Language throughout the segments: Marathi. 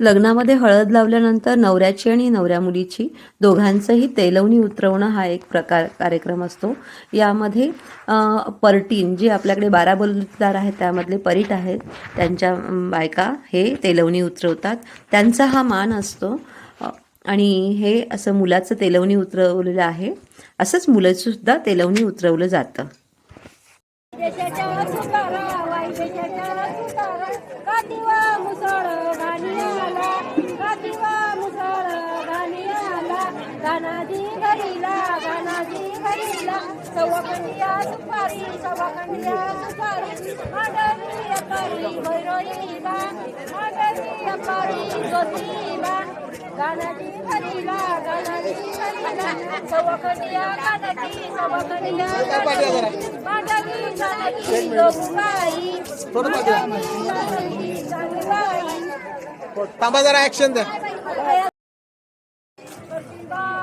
लग्नामध्ये हळद लावल्यानंतर नवऱ्याची आणि नवऱ्या मुलीची दोघांचंही तेलवणी उतरवणं हा एक प्रकार कार्यक्रम असतो. यामध्ये परटीन जे आपल्याकडे बारा बलुतदार आहेत त्यामधले परीट आहेत त्यांच्या बायका हे तेलवणी उतरवतात. त्यांचा हा मान असतो. आणि हे असं मुलाचं तेलवणी उतरवलेलं आहे. असंच मुलंसुद्धा तेलवणी उतरवलं जातं. गानाजी घरीला गानाजी घरीला सव्वाखंडिया सुपारी सव्वाखंडिया सुपारी मांडवी अपारी भैरोईला मांडवी अपारी ज्योतिबा गानाजी घरीला गानाजी घरीला सव्वाखंडिया गानाजी सव्वाखंडिया गानाजी मांडवी गानाजी जोगुबाई मांडवी गानाजी जोगुबाई थांबा जरा ऍक्शन द्या.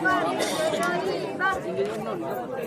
그러면은그 자.